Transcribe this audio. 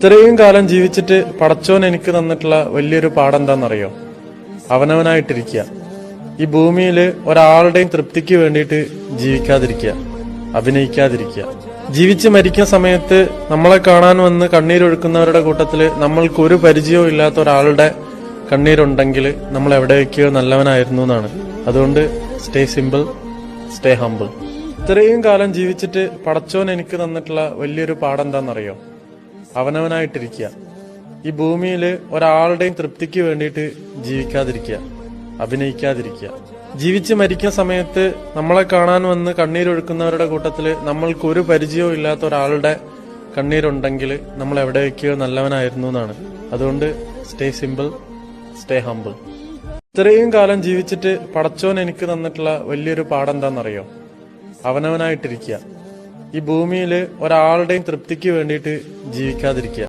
ഇത്രയും കാലം ജീവിച്ചിട്ട് പടച്ചോൻ എനിക്ക് തന്നിട്ടുള്ള വലിയൊരു പാഠം എന്താണെന്നറിയോ അവനവനായിട്ടിരിക്കുക ഈ ഭൂമിയിൽ ഒരാളുടെയും തൃപ്തിക്ക് വേണ്ടിയിട്ട് ജീവിക്കാതിരിക്കുക അഭിനയിക്കാതിരിക്കുക ജീവിച്ച് മരിക്കുന്ന സമയത്ത് നമ്മളെ കാണാൻ വന്ന് കണ്ണീരൊഴുക്കുന്നവരുടെ കൂട്ടത്തിൽ നമ്മൾക്ക് ഒരു പരിചയവും ഇല്ലാത്ത ഒരാളുടെ കണ്ണീരുണ്ടെങ്കിൽ നമ്മൾ എവിടെയൊക്കെയോ നല്ലവനായിരുന്നു എന്നാണ് അതുകൊണ്ട് സ്റ്റേ സിമ്പിൾ സ്റ്റേ ഹമ്പിൾ ഇത്രയും കാലം ജീവിച്ചിട്ട് പടച്ചോൻ എനിക്ക് തന്നിട്ടുള്ള വലിയൊരു പാഠം എന്താണെന്നറിയോ അവനവനായിട്ടിരിക്കുക. ഈ ഭൂമിയിൽ ഒരാളുടെയും തൃപ്തിക്ക് വേണ്ടിയിട്ട് ജീവിക്കാതിരിക്കുക അഭിനയിക്കാതിരിക്കുക. ജീവിച്ച് മരിക്കുന്ന സമയത്ത് നമ്മളെ കാണാൻ വന്ന് കണ്ണീരൊഴുക്കുന്നവരുടെ കൂട്ടത്തിൽ നമ്മൾക്ക് ഒരു പരിചയവും ഇല്ലാത്ത ഒരാളുടെ കണ്ണീരുണ്ടെങ്കിൽ നമ്മൾ എവിടെയൊക്കെയോ നല്ലവനായിരുന്നു എന്നാണ്. അതുകൊണ്ട് സ്റ്റേ സിമ്പിൾ സ്റ്റേ ഹംബിൾ ഇത്രയും കാലം ജീവിച്ചിട്ട് പടച്ചോൻ എനിക്ക് തന്നിട്ടുള്ള വലിയൊരു പാഠം എന്താണെന്നറിയോ? അവനവനായിട്ടിരിക്കുക. ഈ ഭൂമിയിൽ ഒരാളുടെയും തൃപ്തിക്ക് വേണ്ടിയിട്ട് ജീവിക്കാതിരിക്കുക.